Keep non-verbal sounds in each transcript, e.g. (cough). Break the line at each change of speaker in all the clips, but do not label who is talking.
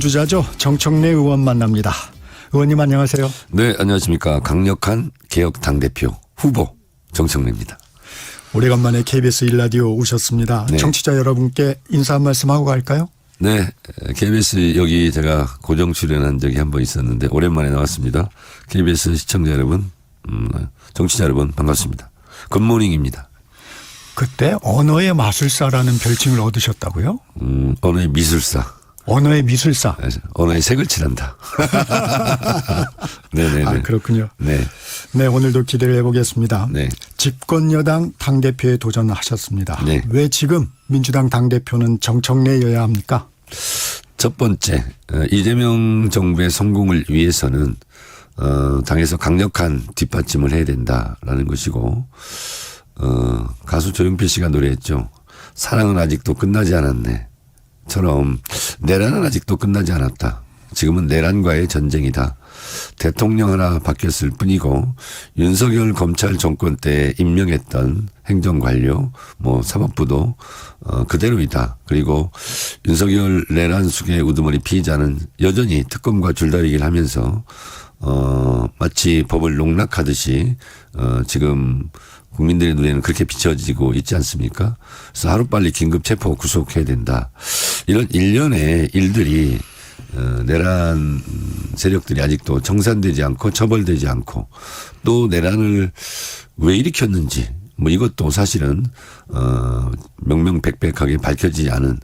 주자죠. 정청래 의원 만납니다. 의원님 안녕하세요.
네, 안녕하십니까. 강력한 개혁 당 대표 후보 정청래입니다.
오래간만에 KBS 일라디오 오셨습니다.
네.
청취자 여러분께 인사 한 말씀 하고 갈까요?
네, KBS 여기 제가 고정 출연한 적이 한 번 있었는데 오랜만에 나왔습니다. KBS 시청자 여러분, 음, 정치자 여러분 반갑습니다. 굿모닝입니다.
그때 언어의 마술사라는 별칭을 얻으셨다고요?
음, 언어의 미술사,
언어의 미술사.
언어의 색을 칠한다. (laughs) 네네네.
아, 그렇군요.
네,
네, 오늘도 기대를 해보겠습니다.
네.
집권 여당 당대표에 도전하셨습니다.
네.
왜 지금 민주당 당대표는 정청래여야 합니까?
첫 번째 어, 이재명 정부의 성공을 위해서는 어, 당에서 강력한 뒷받침을 해야 된다라는 것이고 어, 가수 조용필 씨가 노래했죠. 사랑은 아직도 끝나지 않았네. 처럼 내란은 아직도 끝나지 않았다. 지금은 내란과의 전쟁이다. 대통령 하나 바뀌었을 뿐이고 윤석열 검찰 정권 때 임명했던 행정관료, 뭐 사법부도 어 그대로이다. 그리고 윤석열 내란 수의 우두머리 피의자는 여전히 특검과 줄다리기를 하면서 어 마치 법을 농락하듯이 어 지금 국민들의 눈에는 그렇게 비춰지고 있지 않습니까? 그래서 하루빨리 긴급 체포 구속해야 된다. 이런 일련의 일들이 어, 내란 세력들이 아직도 청산되지 않고 처벌되지 않고 또 내란을 왜 일으켰는지 뭐 이것도 사실은 어 명명백백하게 밝혀지지 않은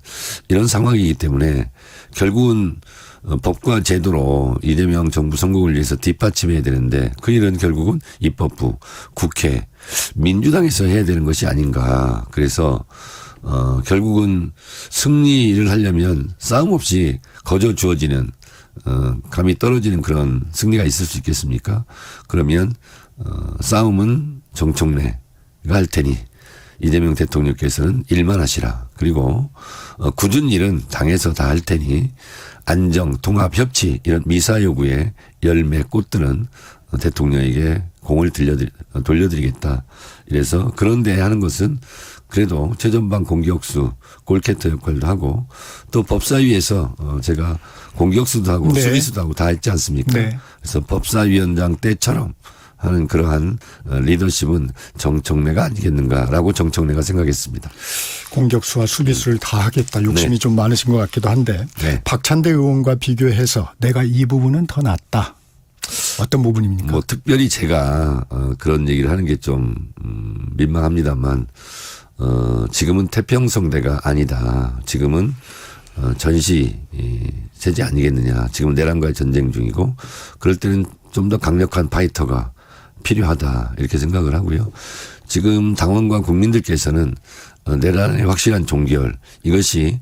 이런 상황이기 때문에 결국은 어, 법과 제도로 이재명 정부 성공을 위해서 뒷받침해야 되는데 그 일은 결국은 입법부, 국회, 민주당에서 해야 되는 것이 아닌가. 그래서 어 결국은 승리를 하려면 싸움 없이 거저 주어지는 어 감이 떨어지는 그런 승리가 있을 수 있겠습니까? 그러면 어 싸움은 정청래가 할 테니 이재명 대통령께서는 일만 하시라. 그리고 어 굳은 일은 당에서 다 할 테니 안정, 통합, 협치 이런 미사 요구의 열매 꽃들은 대통령에게 공을 들려드, 돌려드리겠다. 이래서 그런데 하는 것은 그래도 최전방 공격수 골캐터 역할도 하고 또 법사위에서 어 제가 공격수도 하고
네.
수비수도 하고 다 했지 않습니까?
네.
그래서 법사위원장 때처럼 하는 그러한 어, 리더십은 정청래가 아니겠는가라고 정청래가 생각했습니다.
공격수와 수비수를 다 하겠다 욕심이 좀 많으신 것 같기도 한데
네.
박찬대 의원과 비교해서 내가 이 부분은 더 낫다. 어떤 부분입니까?
뭐 특별히 제가 어, 그런 얘기를 하는 게좀 음, 민망합니다만 어, 지금은 태평성대가 아니다. 지금은 어, 전시 이, 세제 아니겠느냐. 지금은 내란과의 전쟁 중이고 그럴 때는 좀 더 강력한 파이터가 필요하다 이렇게 생각을 하고요. 지금 당원과 국민들께서는 어, 내란의 확실한 종결 이것이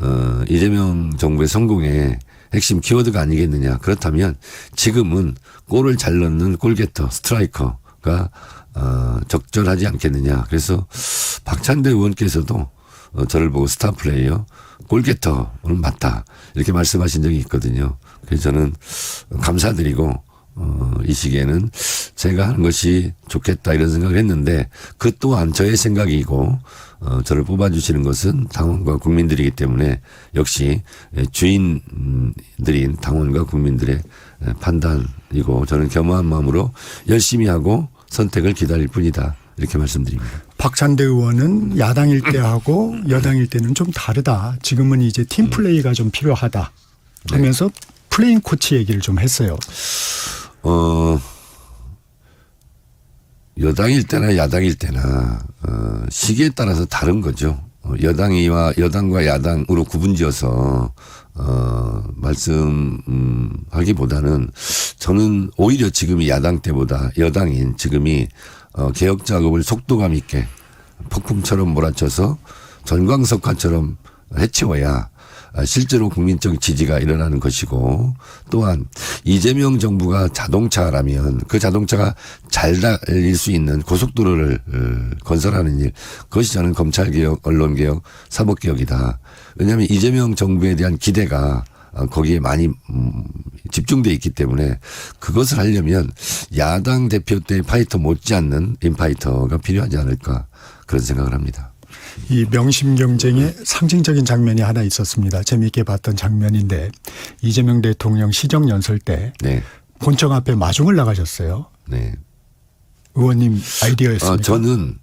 어, 이재명 정부의 성공에 핵심 키워드가 아니겠느냐. 그렇다면 지금은 골을 잘 넣는 골게터, 스트라이커가 어, 적절하지 않겠느냐. 그래서 박찬대 의원께서도 어, 저를 보고 스타 플레이어, 골게터는 맞다. 이렇게 말씀하신 적이 있거든요. 그래서 저는 감사드리고 어, 이 시기에는 제가 하는 것이 좋겠다 이런 생각을 했는데 그 또한 저의 생각이고 어, 저를 뽑아주시는 것은 당원과 국민들이기 때문에 역시 주인들인 당원과 국민들의 판단이고 저는 겸허한 마음으로 열심히 하고 선택을 기다릴 뿐이다 이렇게 말씀드립니다.
박찬대 의원은 야당일 때하고 여당일 때는 좀 다르다. 지금은 이제 팀 플레이가 좀 필요하다. 하면서 플레잉 코치 얘기를 좀 했어요.
어, 여당일 때나 야당일 때나, 어, 시기에 따라서 다른 거죠. 어, 여당이와 여당과 야당으로 구분지어서, 어, 말씀하기보다는 저는 오히려 지금이 야당 때보다 여당인 지금이 어, 개혁 작업을 속도감 있게 폭풍처럼 몰아쳐서 전광석화처럼 해치워야 아, 실제로 국민적 지지가 일어나는 것이고 또한 이재명 정부가 자동차라면 그 자동차가 잘 달릴 수 있는 고속도로를 어, 건설하는 일 그것이 저는 검찰개혁, 언론개혁, 사법개혁이다. 왜냐하면 이재명 정부에 대한 기대가 어, 거기에 많이 음, 집중돼 있기 때문에 그것을 하려면 야당 대표 때 파이터 못지않는 인파이터가 필요하지 않을까 그런 생각을 합니다.
이 명심 경쟁의 상징적인 장면이 하나 있었습니다. 재미있게 봤던 장면인데 이재명 대통령 시정 연설 때
네.
본청 앞에 마중을 나가셨어요.
네.
의원님 아이디어였습니까?
어, 저는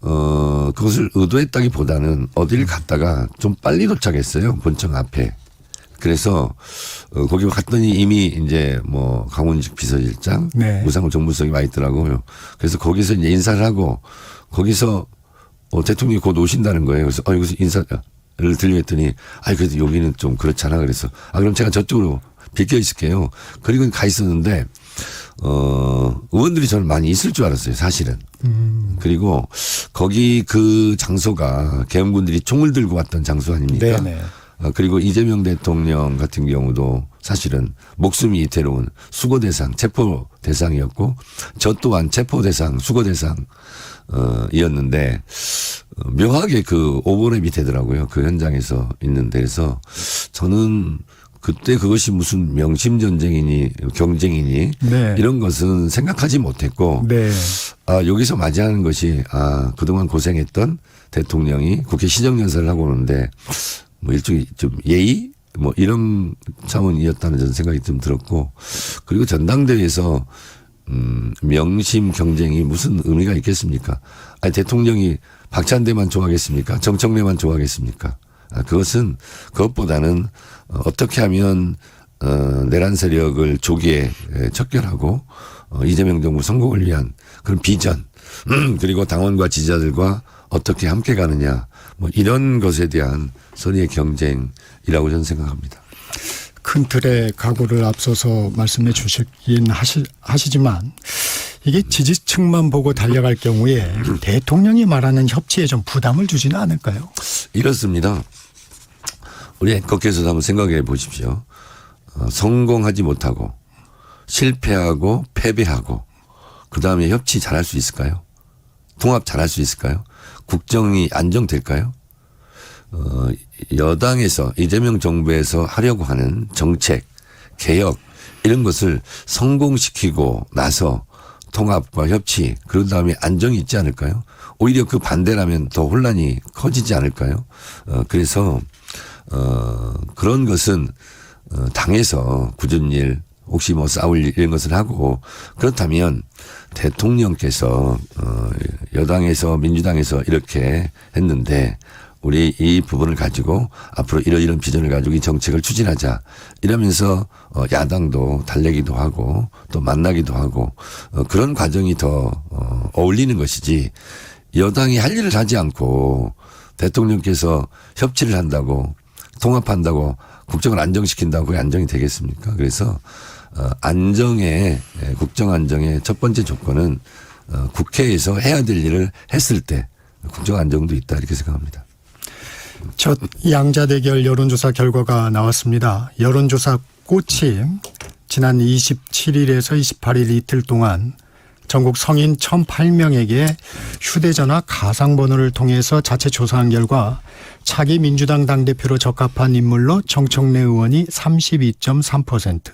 어 그것을 의도했다기보다는 어디를 갔다가 좀 빨리 도착했어요 본청 앞에. 그래서 어, 거기 갔더니 이미 이제 뭐 강훈식 비서실장,
네.
우상호 정무수석이 와 있더라고요. 그래서 거기서 이제 인사를 하고 거기서 어, 대통령이 곧 오신다는 거예요. 그래서 어 여기서 인사를 들려했더니 아 그래도 여기는 좀 그렇잖아 그래서 아 그럼 제가 저쪽으로 비켜 있을게요. 그리고 가 있었는데 어 의원들이 저는 많이 있을 줄 알았어요 사실은. 그리고 거기 그 장소가 계엄군들이 총을 들고 왔던 장소 아닙니까?
네네.
어, 그리고 이재명 대통령 같은 경우도 사실은 목숨이 이태로운 수거 대상, 체포 대상이었고 저 또한 체포 대상, 수거 대상 어, 이었는데 어, 묘하게 그 오버랩이 되더라고요. 그 현장에서 있는데 그래서 저는 그때 그것이 무슨 명심 전쟁이니 경쟁이니
네.
이런 것은 생각하지 못했고
네.
아, 여기서 맞이하는 것이, 아, 그동안 고생했던 대통령이 국회 시정연설을 하고 오는데, 뭐 일종의 좀 예의? 뭐 이런 차원이었다는 저는 생각이 좀 들었고, 그리고 전당대회에서, 음, 명심 경쟁이 무슨 의미가 있겠습니까? 아니, 대통령이 박찬대만 좋아하겠습니까? 정청래만 좋아하겠습니까? 아, 그것은, 그것보다는 어, 어떻게 하면, 어, 내란 세력을 조기에 에, 척결하고, 어, 이재명 정부 성공을 위한 그런 비전, 음, (clears throat) 그리고 당원과 지지자들과 어떻게 함께 가느냐, 뭐 이런 것에 대한 선의의 경쟁이라고 저는 생각합니다.
큰 틀의 각오를 앞서서 말씀해 주시긴 하시, 하시지만 이게 지지층만 보고 달려갈 경우에 대통령이 말하는 협치에 좀 부담을 주지는 않을까요?
이렇습니다. 우리 앵커께서도 한번 생각해 보십시오. 어, 성공하지 못하고 실패하고 패배하고 그 다음에 협치 잘할 수 있을까요? 통합 잘할 수 있을까요? 국정이 안정될까요? 어, 여당에서 이재명 정부에서 하려고 하는 정책, 개혁 이런 것을 성공시키고 나서 통합과 협치 그런 다음에 안정이 있지 않을까요? 오히려 그 반대라면 더 혼란이 커지지 않을까요? 어, 그래서 어, 그런 것은 어, 당에서 굳은 일 혹시 뭐 싸울 일 이런 것을 하고 그렇다면 대통령께서 어, 여당에서 민주당에서 이렇게 했는데 우리 이 부분을 가지고 앞으로 이러이런 비전을 가지고 이 정책을 추진하자 이러면서 어, 야당도 달래기도 하고 또 만나기도 하고 어, 그런 과정이 더 어, 어울리는 것이지 여당이 할 일을 하지 않고 대통령께서 협치를 한다고 통합한다고 국정을 안정시킨다고 그게 안정이 되겠습니까? 그래서 어, 안정의 예, 국정 안정의 첫 번째 조건은 어, 국회에서 해야 될 일을 했을 때 국정 안정도 있다 이렇게 생각합니다.
첫 양자 대결 여론조사 결과가 나왔습니다. 여론조사 꽃이 지난 27일에서 28일 이틀 동안 전국 성인 1,008명에게 휴대전화 가상번호를 통해서 자체 조사한 결과 차기 민주당 당대표로 적합한 인물로 정청래 의원이 32.3%,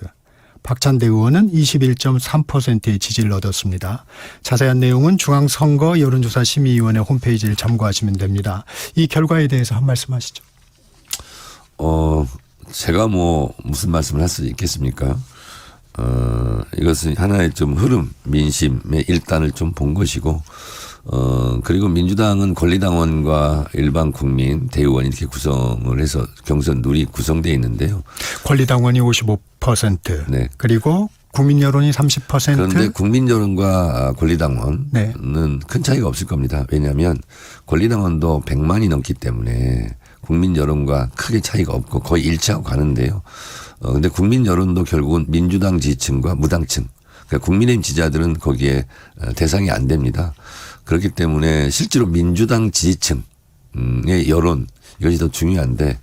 박찬대 의원은 21.3%의 지지를 얻었습니다. 자세한 내용은 중앙선거 여론조사 심의위원회 홈페이지를 참고하시면 됩니다. 이 결과에 대해서 한 말씀 하시죠.
어, 제가 뭐 무슨 말씀을 할 수 있겠습니까? 어, 이것은 하나의 좀 흐름, 민심의 일단을 좀 본 것이고, 어, 그리고 민주당은 권리당원과 일반 국민, 대의원 이렇게 구성을 해서 경선 룰이 구성되어 있는데요.
권리당원이 55%,
네.
그리고 국민 여론이 30%.
그런데 국민 여론과 권리당원은
네.
큰 차이가 없을 겁니다. 왜냐하면 권리당원도 100만이 넘기 때문에 국민 여론과 크게 차이가 없고 거의 일치하고 가는데요. 어, 근데 국민 여론도 결국은 민주당 지지층과 무당층, 그러니까 국민의힘 지지자들은 거기에 어, 대상이 안 됩니다. 그렇기 때문에 실제로 민주당 지지층의 여론 이것이 더 중요한데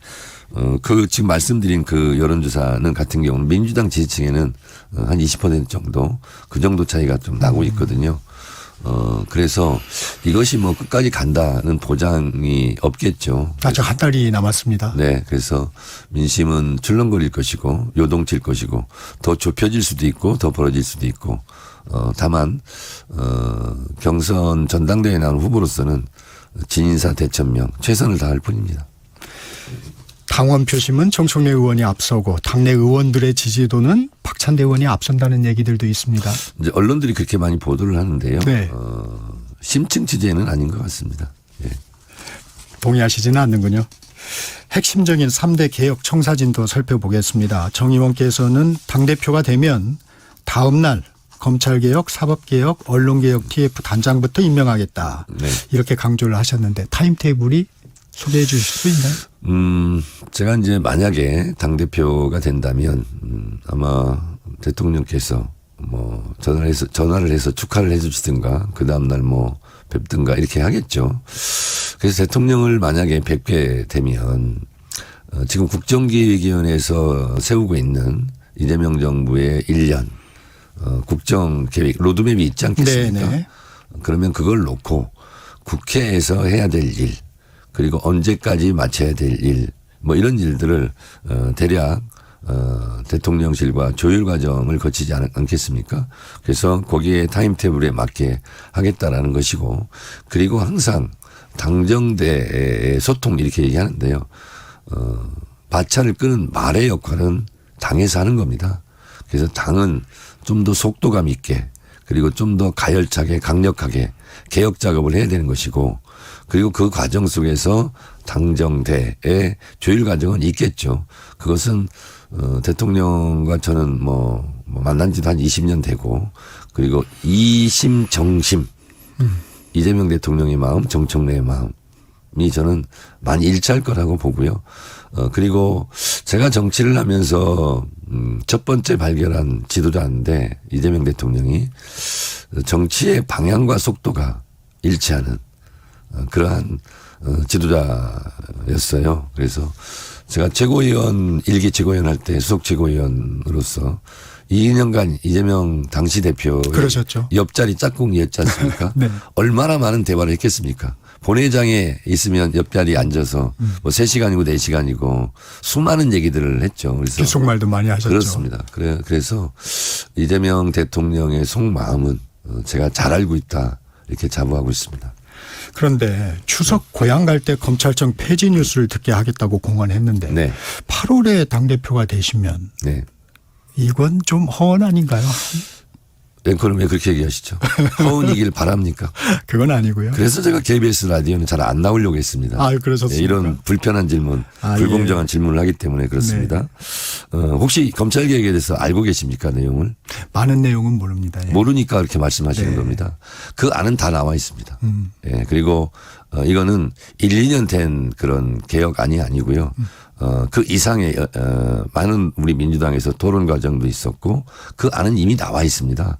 어, 그 지금 말씀드린 그 여론조사는 같은 경우는 민주당 지지층에는 어, 한20% 정도 그 정도 차이가 좀 나고 있거든요. 어, 그래서 이것이 뭐 끝까지 간다는 보장이 없겠죠.
아직 한 달이 남았습니다.
네. 그래서 민심은 출렁거릴 것이고 요동칠 것이고 더 좁혀질 수도 있고 더 벌어질 수도 있고 어, 다만, 어, 경선 전당대회에 나온 후보로서는 진인사 대천명 최선을 다할 뿐입니다.
당원 표심은 정청래 의원이 앞서고 당내 의원들의 지지도는 박찬대 의원이 앞선다는 얘기들도 있습니다.
이제 언론들이 그렇게 많이 보도를 하는데요.
네.
어, 심층 취재는 아닌 것 같습니다. 예.
동의하시지는 않는군요. 핵심적인 3대 개혁 청사진도 살펴보겠습니다. 정 의원께서는 당대표가 되면 다음 날 검찰개혁, 사법개혁, 언론개혁 TF 단장부터 임명하겠다.
네.
이렇게 강조를 하셨는데 타임테이블이 소개해 주실 수 있나요?
음, 제가 이제 만약에 당대표가 된다면, 음, 아마 대통령께서 뭐 전화를 해서, 전화를 해서 축하를 해 주시든가, 그 다음날 뭐 뵙든가 이렇게 하겠죠. 그래서 대통령을 만약에 뵙게 되면, 어, 지금 국정기획위원회에서 세우고 있는 이재명 정부의 1년, 어, 국정 계획, 로드맵이 있지 않겠습니까?
네네.
그러면 그걸 놓고 국회에서 해야 될 일, 그리고 언제까지 마쳐야 될 일, 뭐 이런 일들을 어, 대략 어, 대통령실과 조율 과정을 거치지 않, 않겠습니까? 그래서 거기에 타임테이블에 맞게 하겠다라는 것이고, 그리고 항상 당정대의 소통 이렇게 얘기하는데요. 어, 마찰을 끄는 말의 역할은 당에서 하는 겁니다. 그래서 당은 좀 더 속도감 있게 그리고 좀 더 가열차게 강력하게 개혁 작업을 해야 되는 것이고 그리고 그 과정 속에서 당정대의 조율 과정은 있겠죠. 그것은 어, 대통령과 저는 뭐, 뭐 만난 지도 한 20년 되고 그리고 이심 정심 이재명 대통령의 마음 정청래의 마음이 저는 많이 일치할 거라고 보고요. 어, 그리고 제가 정치를 하면서 음, 첫 번째 발견한 지도자인데 이재명 대통령이 정치의 방향과 속도가 일치하는 어, 그러한 어, 지도자였어요. 그래서 제가 최고위원 일기 최고위원 할 때 수석 최고위원으로서 2년간 이재명 당시 대표의
그러셨죠.
옆자리 짝꿍이었지 않습니까? (laughs)
네.
얼마나 많은 대화를 했겠습니까? 본회장에 있으면 옆자리에 앉아서
음.
뭐 3시간이고 4시간이고 수많은 얘기들을 했죠. 그래서
귓속말도 많이 하셨죠.
그렇습니다. 그래, 그래서 이재명 대통령의 속마음은 어, 제가 잘 알고 있다. 이렇게 자부하고 있습니다.
그런데 추석 고향 갈 때 검찰청 폐지 뉴스를 듣게 하겠다고 공언했는데
네.
8월에 당 대표가 되시면
네.
이건 좀 허언 아닌가요?
앵커는 왜 그렇게 얘기하시죠? 허운이길 바랍니까? (laughs)
그건 아니고요.
그래서 제가 KBS 라디오는 잘 안 나오려고 했습니다.
아, 그러셨습니까?
네, 이런 불편한 질문,
아,
불공정한 질문을 하기 때문에 그렇습니다. 어, 혹시 검찰 개혁에 대해서 알고 계십니까 내용을?
많은 내용은 모릅니다. 예.
모르니까 그렇게 말씀하시는
네.
겁니다. 그 안은 다 나와 있습니다.
음.
예, 그리고 어, 이거는 1, 2년 된 그런 개혁안이 아니고요. 어, 그 이상의 어, 어, 많은 우리 민주당에서 토론 과정도 있었고 그 안은 이미 나와 있습니다.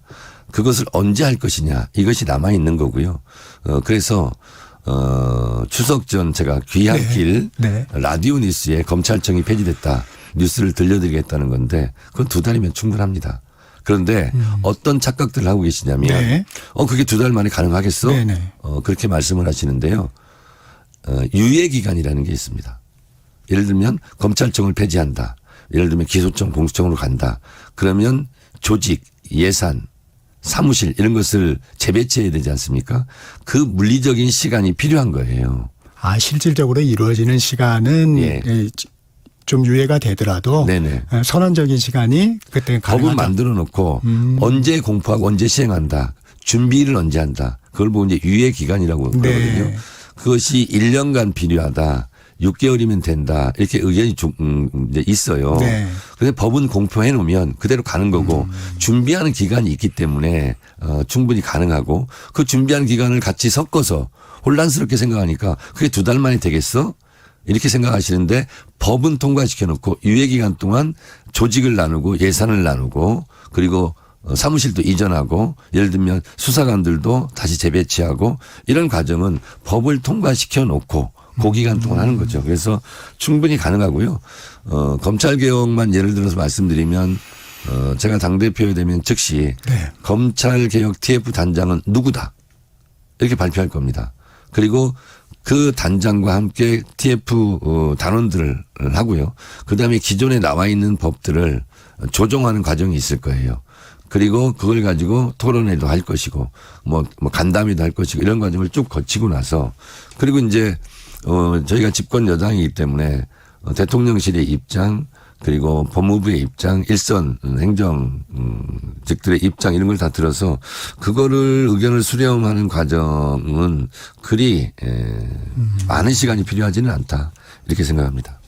그것을 언제 할 것이냐 이것이 남아 있는 거고요. 어, 그래서 어, 추석 전 제가 귀향길
네.
라디오 뉴스에 검찰청이 폐지됐다 뉴스를 들려드리겠다는 건데 그건 두 달이면 충분합니다. 그런데 어떤 착각들을 하고 계시냐면
음. 네.
어 그게 두 달 만에 가능하겠어?
네 네.
어 그렇게 말씀을 하시는데요. 어, 유예 기간이라는 게 있습니다. 예를 들면 검찰청을 폐지한다. 예를 들면 기소청 공수청으로 간다. 그러면 조직, 예산, 사무실 이런 것을 재배치해야 되지 않습니까? 그 물리적인 시간이 필요한 거예요.
아 실질적으로 이루어지는 시간은
예.
예, 좀 유예가 되더라도
네네.
예, 선언적인 시간이 그때
법을
가능하다.
만들어 놓고
음.
언제 공포하고 언제 시행한다. 준비를 언제 한다. 그걸 보고 이제 유예 기간이라고
네.
그러거든요. 그것이 1년간 필요하다. 6개월이면 된다. 이렇게 의견이 좀, 음, 이제 있어요.
네.
근데 법은 공표해 놓으면 그대로 가는 거고
음.
준비하는 기간이 있기 때문에 어, 충분히 가능하고 그 준비하는 기간을 같이 섞어서 혼란스럽게 생각하니까 그게 두 달 만에 되겠어? 이렇게 생각하시는데 법은 통과시켜 놓고 유예 기간 동안 조직을 나누고 예산을 나누고 그리고 어, 사무실도 이전하고 예를 들면 수사관들도 다시 재배치하고 이런 과정은 법을 통과시켜 놓고 그 기간 동안 하는 거죠. 그래서 충분히 가능하고요. 어, 검찰 개혁만 예를 들어서 말씀드리면 어, 제가 당대표가 되면 즉시
네.
검찰 개혁 TF 단장은 누구다. 이렇게 발표할 겁니다. 그리고 그 단장과 함께 TF 어, 단원들을 하고요. 그 다음에 기존에 나와 있는 법들을 조정하는 과정이 있을 거예요. 그리고 그걸 가지고 토론회도 할 것이고 뭐, 뭐 간담회도 할 것이고 이런 과정을 쭉 거치고 나서 그리고 이제 어 저희가 집권 여당이기 때문에 어, 대통령실의 입장 그리고 법무부의 입장, 일선 행정직들의 입장 이런 걸 다 들어서 그거를 의견을 수렴하는 과정은 그리 에, 많은 시간이 필요하지는 않다 이렇게 생각합니다.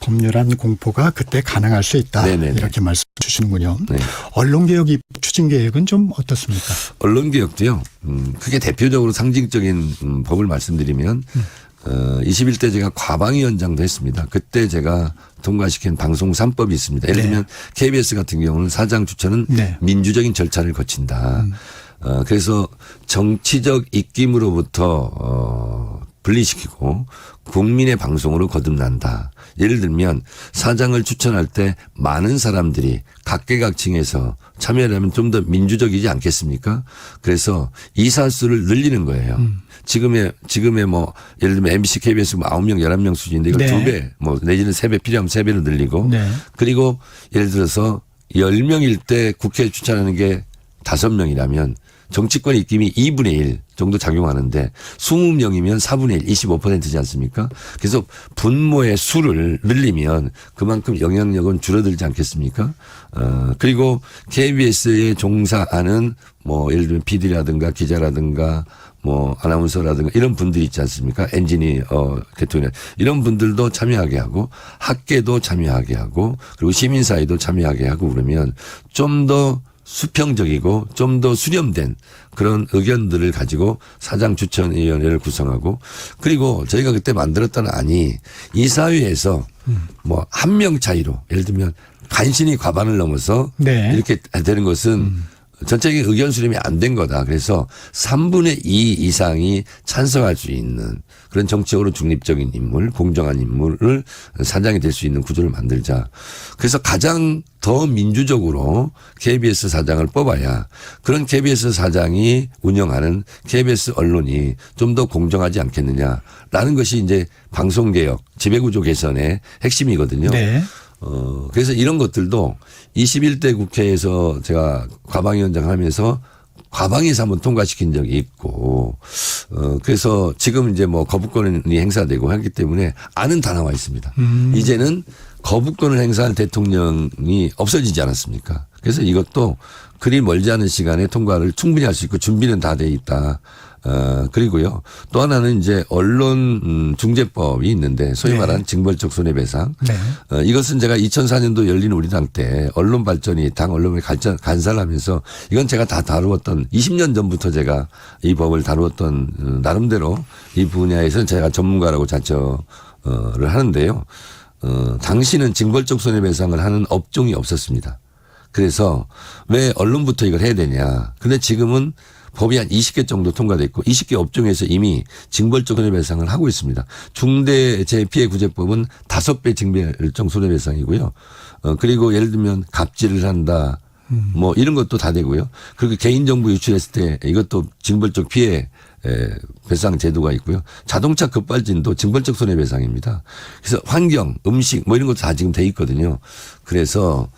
법률안 공포가 그때 가능할 수 있다.
네네네.
이렇게 말씀 주시는군요.
네.
언론개혁 입 추진 계획은 좀 어떻습니까?
언론개혁도요. 음, 크게 대표적으로 상징적인 음, 법을 말씀드리면 어, 21대 제가 과방위원장도 했습니다. 그때 제가 통과시킨 방송 3법이 있습니다. 예를
네.
들면 KBS 같은 경우는 사장 추천은
네.
민주적인 절차를 거친다. 어, 그래서 정치적 입김으로부터 어, 분리시키고 국민의 방송으로 거듭난다. 예를 들면 사장을 추천할 때 많은 사람들이 각계각층에서 참여를 하면 좀 더 민주적이지 않겠습니까? 그래서 이사수를 늘리는 거예요. 지금의 지금의 뭐 예를 들면 MBC, KBS 뭐 9명, 11명 수준인데 이걸
네.
두 배, 뭐 내지는 세 배 필요하면 세 배로 늘리고
네.
그리고 예를 들어서 10명일 때 국회에 추천하는 게 5명이라면 정치권 입김이 2분의 1 정도 작용하는데 20명이면 4분의 1, 25%지 않습니까? 그래서 분모의 수를 늘리면 그만큼 영향력은 줄어들지 않겠습니까? 어, 그리고 KBS에 종사하는 뭐 예를 들면 PD라든가 기자라든가 뭐 아나운서라든가 이런 분들이 있지 않습니까? 엔지니어, 어, 대통령 이런 분들도 참여하게 하고 학계도 참여하게 하고 그리고 시민사회도 참여하게 하고 그러면 좀 더 수평적이고 좀 더 수렴된 그런 의견들을 가지고 사장 추천위원회를 구성하고 그리고 저희가 그때 만들었던 안이 이 사회에서 뭐 한 명 차이로 예를 들면 간신히 과반을 넘어서
네.
이렇게 되는 것은 전체적인 의견 수렴이 안 된 거다. 그래서 3분의 2 이상이 찬성할 수 있는 그런 정치적으로 중립적인 인물, 공정한 인물을 사장이 될 수 있는 구조를 만들자. 그래서 가장 더 민주적으로 KBS 사장을 뽑아야 그런 KBS 사장이 운영하는 KBS 언론이 좀 더 공정하지 않겠느냐라는 것이 이제 방송개혁, 지배구조 개선의 핵심이거든요.
네.
어, 그래서 이런 것들도 21대 국회에서 제가 과방위원장 하면서 과방에서 한번 통과시킨 적이 있고, 어, 그래서 지금 이제 뭐 거부권이 행사되고 하기 때문에 안은 다 나와 있습니다. 이제는 거부권을 행사할 대통령이 없어지지 않았습니까? 그래서 이것도 그리 멀지 않은 시간에 통과를 충분히 할 수 있고 준비는 다 돼 있다. 어, 그리고요. 또 하나는 이제 언론 음, 중재법이 있는데 소위
네.
말하는 징벌적 손해배상.
네.
어, 이것은 제가 2004년도 열린 우리 당 때 언론 발전이 당 언론에 간절, 간살하면서 이건 제가 다 다루었던 20년 전부터 제가 이 법을 다루었던 어, 나름대로 이 분야에서는 제가 전문가라고 자처를 하는데요. 어, 당시는 징벌적 손해배상을 하는 업종이 없었습니다. 그래서 왜 언론부터 이걸 해야 되냐. 근데 지금은 법이 한 20개 정도 통과됐고 20개 업종에서 이미 징벌적 손해배상을 하고 있습니다. 중대재해 피해 구제법은 5배 징벌적 손해배상이고요. 어, 그리고 예를 들면 갑질을 한다. 뭐 이런 것도 다 되고요. 그리고 개인정보 유출했을 때 이것도 징벌적 피해 에, 배상 제도가 있고요. 자동차 급발진도 징벌적 손해배상입니다. 그래서 환경, 음식 뭐 이런 것도 다 지금 돼 있거든요. 그래서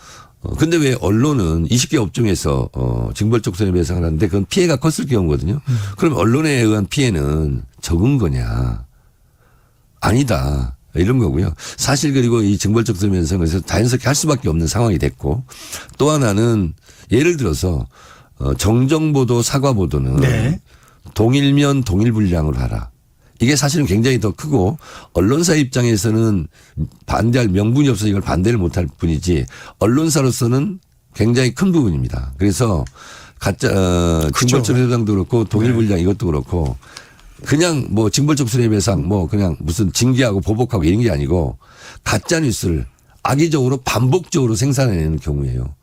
어, 근데 왜 언론은 20개 업종에서 어, 징벌적 손해배상을 하는데 그건 피해가 컸을 경우거든요. 그럼 언론에 의한 피해는 적은 거냐? 아니다. 이런 거고요. 사실 그리고 이 징벌적 손해배상에서 자연스럽게 할 수밖에 없는 상황이 됐고 또 하나는 예를 들어서 어, 정정보도 사과보도는
네.
동일면 동일 분량으로 하라. 이게 사실은 굉장히 더 크고 언론사 입장에서는 반대할 명분이 없어서 이걸 반대를 못할 뿐이지 언론사로서는 굉장히 큰 부분입니다. 그래서 가짜 어, 징벌적 손해배상도 그렇고 동일 분량 이것도 그렇고 그냥 뭐 징벌적 손해배상 뭐 그냥 무슨 징계하고 보복하고 이런 게 아니고 가짜 뉴스를 악의적으로 반복적으로 생산해내는 경우예요.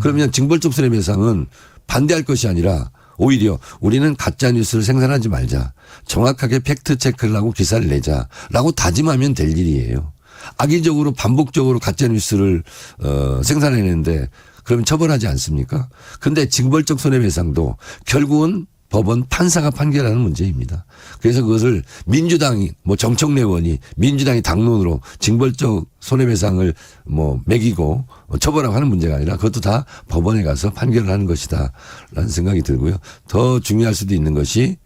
그러면 징벌적 손해배상은 반대할 것이 아니라 오히려 우리는 가짜 뉴스를 생산하지 말자. 정확하게 팩트 체크를 하고 기사를 내자라고 다짐하면 될 일이에요. 악의적으로 반복적으로 가짜 뉴스를 어 생산해내는데 그러면 처벌하지 않습니까? 근데 징벌적 손해배상도 결국은 법원 판사가 판결하는 문제입니다. 그래서 그것을 민주당이 뭐 정청래 의원이 민주당이 당론으로 징벌적 손해배상을 뭐 매기고 처벌하고 하는 문제가 아니라 그것도 다 법원에 가서 판결을 하는 것이다라는 생각이 들고요. 더 중요할 수도 있는 것이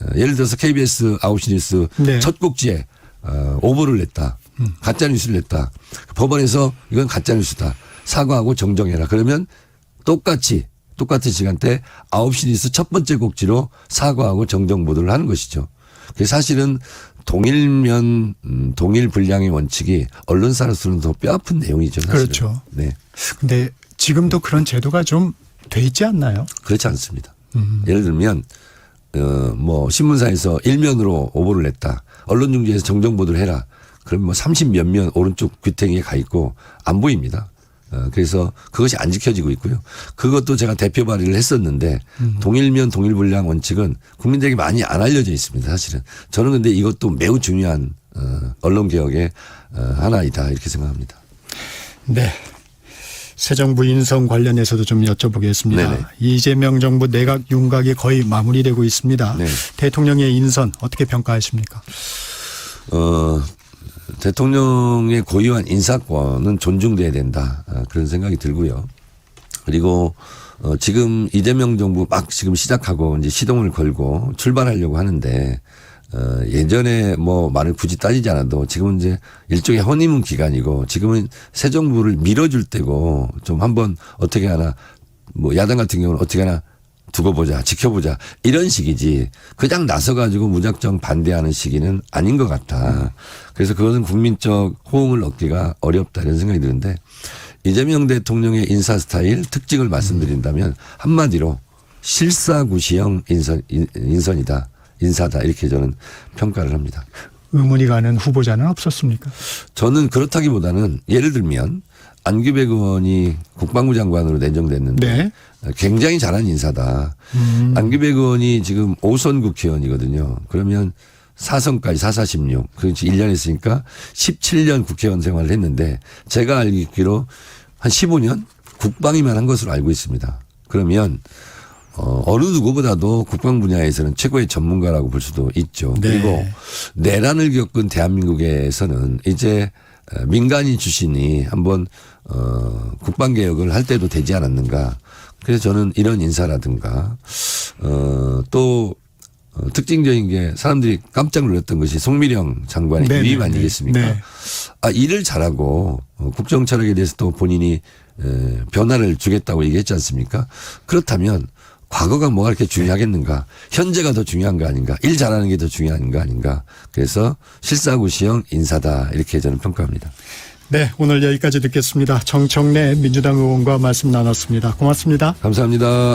어, 예를 들어서 KBS 9시 뉴스
네.
첫 곡지에 어, 오보를 냈다. 가짜 뉴스를 냈다. 법원에서 이건 가짜 뉴스다. 사과하고 정정해라. 그러면 똑같이 똑같은 시간대 9시 뉴스 첫 번째 곡지로 사과하고 정정 보도를 하는 것이죠. 그게 사실은 동일면 음, 동일 분량의 원칙이 언론사로서는 더 뼈아픈 내용이죠. 사실은.
그렇죠.
네.
근데 지금도 그런 제도가 좀 돼 있지 않나요?
그렇지 않습니다. 예를 들면 어뭐 신문사에서 일면으로 오보를 냈다. 언론중재에서 정정 보도를 해라. 그러면 뭐30 몇 면 오른쪽 귀탱이에 가 있고 안 보입니다. 어, 그래서 그것이 안 지켜지고 있고요. 그것도 제가 대표 발의를 했었는데 동일면 동일 분량 원칙은 국민들에게 많이 안 알려져 있습니다. 사실은 저는 근데 이것도 매우 중요한 어, 언론 개혁의 어, 하나이다 이렇게 생각합니다.
네. 새 정부 인선 관련해서도 좀 여쭤보겠습니다.
네네.
이재명 정부 내각 윤곽이 거의 마무리되고 있습니다.
네.
대통령의 인선 어떻게 평가하십니까?
어, 대통령의 고유한 인사권은 존중돼야 된다. 아, 그런 생각이 들고요. 그리고 어, 지금 이재명 정부 막 지금 시작하고 이제 시동을 걸고 출발하려고 하는데 어, 예전에 뭐 말을 굳이 따지지 않아도 지금은 이제 일종의 허니문 기간이고 지금은 새 정부를 밀어줄 때고 좀 한번 어떻게 하나 뭐 야당 같은 경우는 어떻게 하나 두고 보자, 지켜보자 이런 식이지 그냥 나서 가지고 무작정 반대하는 시기는 아닌 것 같다. 그래서 그것은 국민적 호응을 얻기가 어렵다 이런 생각이 드는데 이재명 대통령의 인사 스타일 특징을 말씀드린다면 한마디로 실사구시형 인선 인- 인선이다, 인사다 이렇게 저는 평가를 합니다.
의문이 가는 후보자는 없었습니까?
저는 그렇다기보다는 예를 들면 안규백 의원이 국방부 장관으로 내정됐는데
네.
굉장히 잘한 인사다. 안규백 의원이 지금 5선 국회의원이거든요. 그러면 4선까지 446. 그렇지 1년 했으니까 17년 국회의원 생활을 했는데 제가 알기로 한 15년 국방위만 한 것으로 알고 있습니다. 그러면 어, 어느 누구보다도 국방 분야에서는 최고의 전문가라고 볼 수도 있죠.
네.
그리고 내란을 겪은 대한민국에서는 이제 어, 민간인 출신이 한번 어, 국방 개혁을 할 때도 되지 않았는가. 그래서 저는 이런 인사라든가 어또 어, 특징적인 게 사람들이 깜짝 놀랐던 것이 송미령 장관의
네,
유임
네,
아니겠습니까?
네.
아, 일을 잘하고 어, 국정 철학에 대해서 또 본인이 에, 변화를 주겠다고 얘기했지 않습니까? 그렇다면 과거가 뭐가 그렇게 중요하겠는가? 현재가 더 중요한 거 아닌가? 일 잘하는 게 더 중요한 거 아닌가? 그래서 실사구시형 인사다 이렇게 저는 평가합니다.
네, 오늘 여기까지 듣겠습니다. 정청래 민주당 의원과 말씀 나눴습니다. 고맙습니다.
감사합니다.